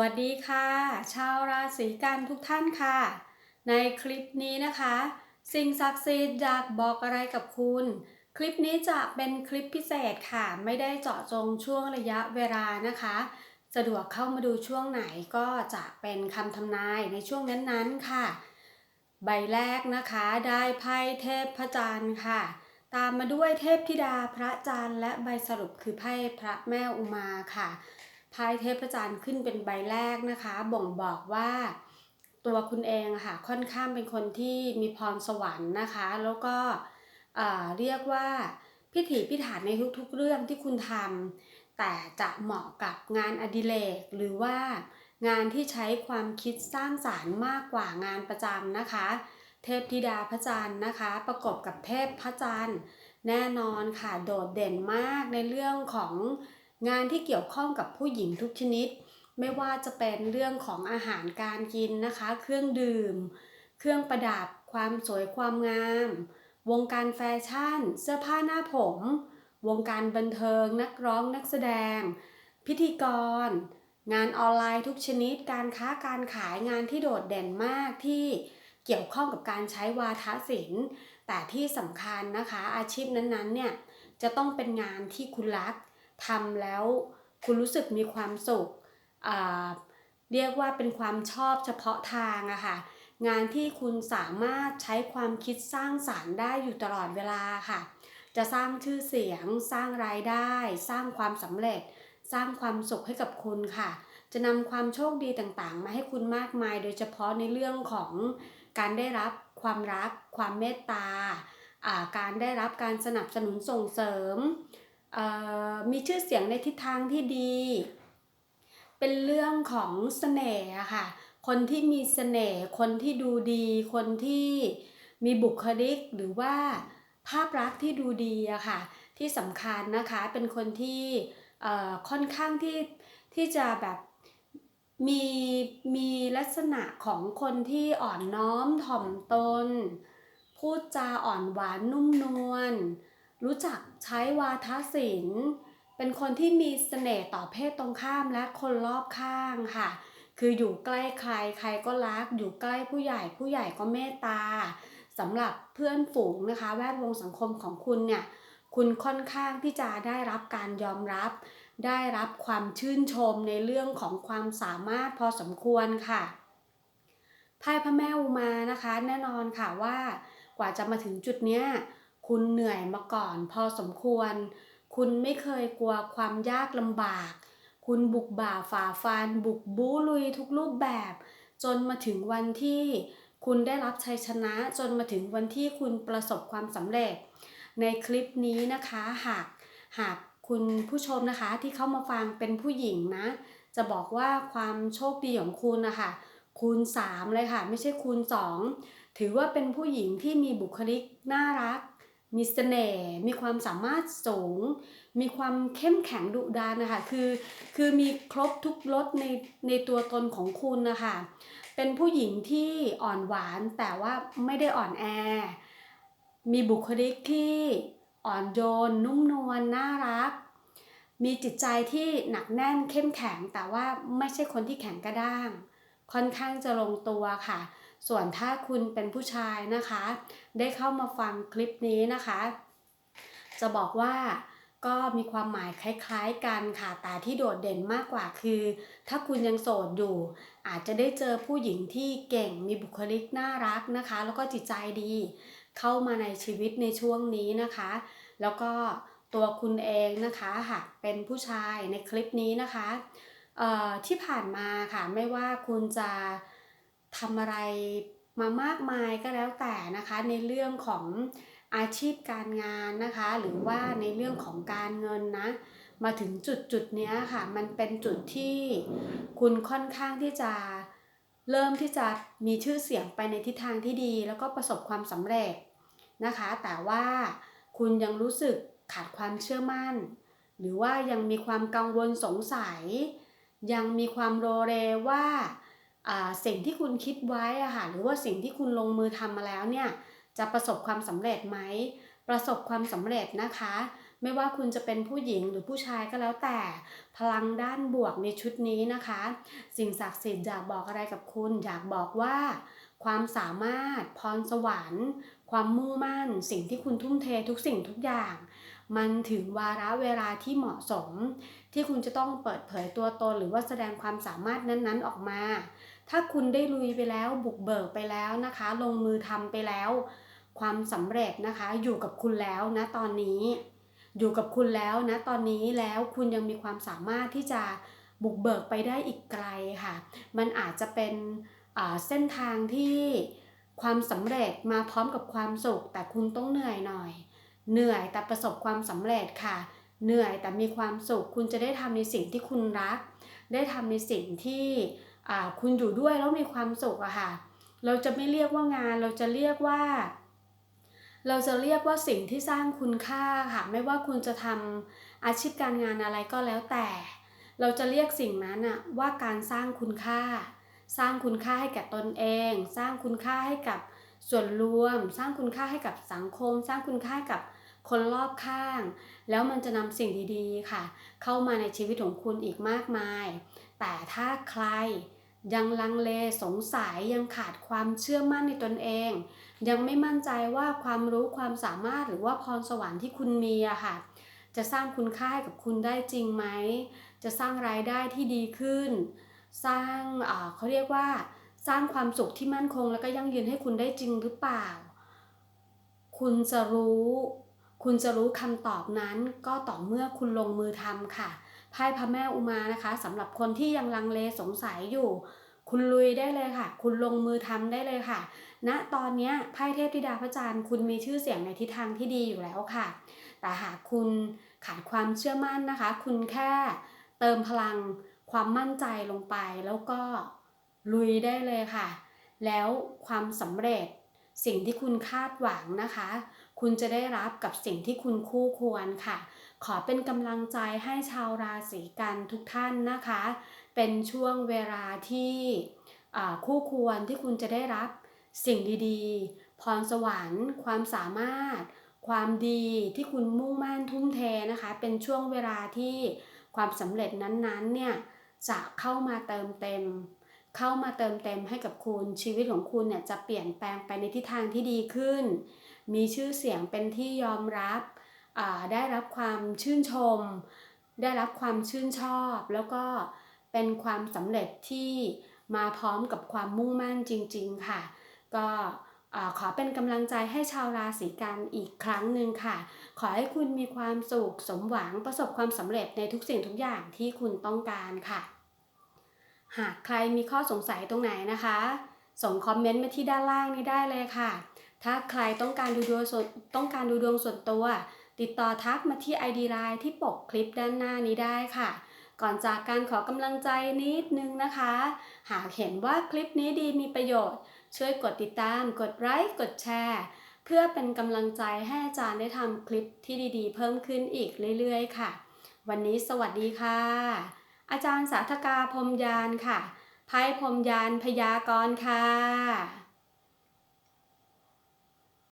วัสดีค่ะ ชาวราศีกันทุกท่านค่ะ ในคลิปนี้นะคะ สิ่งศักดิ์สิทธิ์อยากบอกอะไรกับคุณ คลิปนี้จะเป็นคลิปพิเศษค่ะ ไม่ได้เจาะจงช่วงระยะเวลานะคะ สะดวกเข้ามาดูช่วงไหนก็จะเป็นคำทำนายในช่วงนั้นๆค่ะ ใบแรกนะคะได้ไพ่เทพพระจันทร์ค่ะ ตามมาด้วยเทพธิดาพระจันทร์และใบสรุปคือไพ่พระแม่อุมาค่ะ ไพ่เทพจันทร์ขึ้นเป็นใบแรกนะคะ บ่งบอกว่าตัวคุณเองค่ะค่อนข้างเป็นคนที่มีพรสวรรค์นะคะ แล้วก็เรียกว่าพิถีพิถันในทุกๆเรื่องที่คุณทำแต่จะเหมาะกับงานอดิเรกหรือว่างานที่ใช้ความคิดสร้างสารรค์มากกว่างานประจำนะคะ เทพธิดาพระจันทร์นะคะ ประกอบกับเทพพระจันทร์ แน่นอนค่ะโดดเด่นมากในเรื่องของ งานที่เกี่ยวข้องกับผู้หญิงทุกชนิด ไม่ว่าจะเป็นเรื่องของอาหารการกินนะคะ เครื่องดื่ม เครื่องประดับ ความสวยความงาม วงการแฟชั่น เสื้อผ้าหน้าผม วงการบันเทิง นักร้องนักแสดง พิธีกร งานออนไลน์ทุกชนิด การค้าการขายงานที่โดดเด่นมากที่เกี่ยวข้องกับการใช้วาทศิลป์ แต่ที่สำคัญนะคะ อาชีพนั้นๆเนี่ยจะต้องเป็นงานที่คุณรัก ทำแล้วคุณรู้สึกมีความสุข เรียกว่าเป็นความชอบเฉพาะทางอะค่ะ งานที่คุณสามารถใช้ความคิดสร้างสารรค์ได้อยู่ตลอดเวลาค่ะ จะสร้างชื่อเสียง สร้างรายได้ สร้างความสำเร็จ สร้างความสุขให้กับคุณค่ะ จะนำความโชคดีต่างๆ มาให้คุณมากมาย โดยเฉพาะในเรื่องของการได้รับความรัก ความเมตตา การได้รับการสนับสนุนส่งเสริม มีชื่อเสียงในทิศทางที่ดี เป็นเรื่องของเสน่ห์ค่ะ คนที่มีเสน่ห์ คนที่ดูดี คนที่มีบุคลิกหรือว่าภาพลักษณ์ที่ดูดีอะค่ะ ที่สำคัญนะคะ เป็นคนที่ค่อนข้างที่ที่จะแบบมีมีลักษณะของคนที่อ่อนน้อมถ่อมตน พูดจาอ่อนหวานนุ่มนวล รู้จักใช้วาทศิลป์ เป็นคนที่มีเสน่ห์ต่อเพศตรงข้ามและคนรอบข้างค่ะ คืออยู่ใกล้ใครใครก็รัก อยู่ใกล้ผู้ใหญ่ผู้ใหญ่ก็เมตตาสำหรับเพื่อนฝูงนะคะ แวดวงสังคมของคุณเนี่ยคุณค่อนข้างที่จะได้รับการยอมรับ ได้รับความชื่นชมในเรื่องของความสามารถพอสมควรค่ะไพ่พระแม่อุมานะคะ แน่นอนค่ะว่ากว่าจะมาถึงจุดเนี้ย คุณเหนื่อยมาก่อน พอสมควร คุณไม่เคยกลัวความยากลำบาก คุณบุกบ่าฝ่าฟัน บุกบู๊ลุยทุกรูปแบบ จนมาถึงวันที่คุณได้รับชัยชนะจนมาถึงวันที่คุณประสบความสำเร็จ ในคลิปนี้นะคะหากหากคุณผู้ชมนะคะที่เข้ามาฟังเป็นผู้หญิงนะ จะบอกว่าความโชคดีของคุณนะคะคูณ 3 เลยค่ะ ไม่ใช่คูณ 2 ถือว่าเป็นผู้หญิงที่มีบุคลิกน่ารัก มีเสน่ห์มีความสามารถสูง มีความเข้มแข็งดุดานนะคะคือคือมีครบทุกรสในในตัวตนของคุณนะคะเป็นผู้หญิงที่อ่อนหวานแต่ว่าไม่ได้อ่อนแอ มีบุคลิกที่อ่อนโยน นุ่มนวลน่ารัก มีจิตใจที่หนักแน่นเข้มแข็ง แต่ว่าไม่ใช่คนที่แข็งกระด้าง ค่อนข้างจะลงตัวค่ะ ส่วนถ้าคุณเป็นผู้ชายนะคะ ได้เข้ามาฟังคลิปนี้นะคะ จะบอกว่าก็มีความหมายคล้ายๆกันค่ะ แต่ที่โดดเด่นมากกว่าคือ ถ้าคุณยังโสดอยู่ อาจจะได้เจอผู้หญิงที่เก่งมีบุคลิกน่ารักนะคะ แล้วก็จิตใจดี เข้ามาในชีวิตในช่วงนี้นะคะ แล้วก็ตัวคุณเองนะคะหากเป็นผู้ชายในคลิปนี้นะคะที่ผ่านมาค่ะไม่ว่าคุณจะ ทำอะไรมามากมายก็แล้วแต่นะคะ ในเรื่องของอาชีพการงานนะคะ หรือว่าในเรื่องของการเงินนะ มาถึงจุดจุดนี้ค่ะ มันเป็นจุดที่คุณค่อนข้างที่จะเริ่มที่จะมีชื่อเสียงไปในทิศทางที่ดี แล้วก็ประสบความสำเร็จนะคะ แต่ว่าคุณยังรู้สึกขาดความเชื่อมั่น หรือว่ายังมีความกังวลสงสัย ยังมีความโรเรว่า สิ่งที่คุณคิดไว้อะค่ะหรือว่าสิ่งที่คุณลงมือทำมาแล้วเนี่ยจะประสบความสำเร็จไหมประสบความสำเร็จนะคะ ไม่ว่าคุณจะเป็นผู้หญิงหรือผู้ชายก็แล้วแต่ พลังด้านบวกในชุดนี้นะคะ สิ่งศักดิ์สิทธิ์อยากบอกอะไรกับคุณ อยากบอกว่า ความสามารถ พรสวรรค์ ความมุ่งมั่น สิ่งที่คุณทุ่มเททุกสิ่งทุกอย่าง มันถึงวาระเวลาที่เหมาะสม ที่คุณจะต้องเปิดเผยตัวตนหรือว่าแสดงความสามารถนั้นๆออกมา ถ้าคุณได้ลุยไปแล้วบุกเบิกไปแล้วนะคะ ลงมือทำไปแล้ว ความสำเร็จนะคะอยู่กับคุณแล้วนะตอนนี้ อยู่กับคุณแล้วนะตอนนี้แล้วคุณยังมีความสามารถที่จะบุกเบิกไปได้อีกไกลค่ะ มันอาจจะเป็นเส้นทางที่ความสำเร็จมาพร้อมกับความสุข แต่คุณต้องเหนื่อยหน่อย เหนื่อยแต่ประสบความสำเร็จค่ะ เหนื่อยแต่มีความสุข คุณจะได้ทำในสิ่งที่คุณรัก ได้ทำในสิ่งที่ คุณอยู่ด้วยแล้วมีความสุขอะค่ะ เราจะไม่เรียกว่างานเราจะเรียกว่า เราจะเรียกว่าสิ่งที่สร้างคุณค่าค่ะ ไม่ว่าคุณจะทำอาชีพการงานอะไรก็แล้วแต่ เราจะเรียกสิ่งนั้นอะว่าการสร้างคุณค่า สร้างคุณค่าให้แก่ตนเอง สร้างคุณค่าให้กับส่วนรวม สร้างคุณค่าให้กับสังคม สร้างคุณค่าให้กับ คนรอบข้าง แล้วมันจะนำสิ่งดีๆค่ะ เข้ามาในชีวิตของคุณอีกมากมาย แต่ถ้าใครยังลังเลสงสัยยังขาดความเชื่อมั่นในตนเอง ยังไม่มั่นใจว่าความรู้ความสามารถหรือว่าพรสวรรค์ที่คุณมีอะค่ะ จะสร้างคุณค่าให้กับคุณได้จริงไหม จะสร้างรายได้ที่ดีขึ้น สร้างเขาเรียกว่า สร้างความสุขที่มั่นคง แล้วก็ยั่งยืนให้คุณได้จริงหรือเปล่า คุณจะรู้ คุณจะรู้คำตอบนั้นก็ต่อเมื่อคุณลงมือทำค่ะไพ่พระแม่อุมานะคะสำหรับคนที่ยังลังเลสงสัยอยู่ คุณลุยได้เลยค่ะ คุณลงมือทำได้เลยค่ะณตอนนี้ไพ่เทพธิดาพระจันทร์คุณมีชื่อเสียงในทิศทางที่ดีอยู่แล้วค่ะ แต่หากคุณขาดความเชื่อมั่นนะคะ คุณแค่เติมพลังความมั่นใจลงไปแล้วก็ลุยได้เลยค่ะ แล้วความสำเร็จสิ่งที่คุณคาดหวังนะคะ คุณจะได้รับกับสิ่งที่คุณคู่ควรค่ะ ขอเป็นกำลังใจให้ชาวราศีกันทุกท่านนะคะ เป็นช่วงเวลาที่คู่ควรที่คุณจะได้รับสิ่งดีๆ พรสวรรค์ ความสามารถ ความดีที่คุณมุ่งมั่นทุ่มเทนะคะ เป็นช่วงเวลาที่ความสำเร็จนั้นๆเนี่ยจะเข้ามาเติมเต็ม เข้ามาเติมเต็มให้กับคุณชีวิตของคุณเนี่ยจะเปลี่ยนแปลงไปในทิศทางที่ดีขึ้น มีชื่อเสียงเป็นที่ยอมรับ ได้รับความชื่นชม ได้รับความชื่นชอบ แล้วก็เป็นความสำเร็จที่มาพร้อมกับความมุ่งมั่นจริง ๆ ค่ะ ก็ขอเป็นกำลังใจให้ชาวราศีกันอีกครั้งหนึ่งค่ะ ขอให้คุณมีความสุขสมหวังประสบความสำเร็จในทุกสิ่งทุกอย่างที่คุณต้องการค่ะ หากใครมีข้อสงสัยตรงไหนนะคะ ส่งคอมเมนต์มาที่ด้านล่างนี้ได้เลยค่ะ ถ้าใครต้องการดูดวงส่วนต้องการดูดวงส่วนตัว ติดต่อทักมาที่ ID Line ที่ปกคลิปด้านหน้านี้ได้ค่ะ ก่อนจากการขอกำลังใจนิดนึงนะคะ หากเห็นว่าคลิปนี้ดีมีประโยชน์ ช่วยกดติดตาม กดไลค์กดแชร์ เพื่อเป็นกำลังใจให้อาจารย์ได้ทำคลิปที่ดีๆ เพิ่มขึ้นอีกเรื่อยๆ ค่ะ วันนี้สวัสดีค่ะ อาจารย์สาธกาพรหมยานค่ะไพ่พรหมยานพยากรค่ะ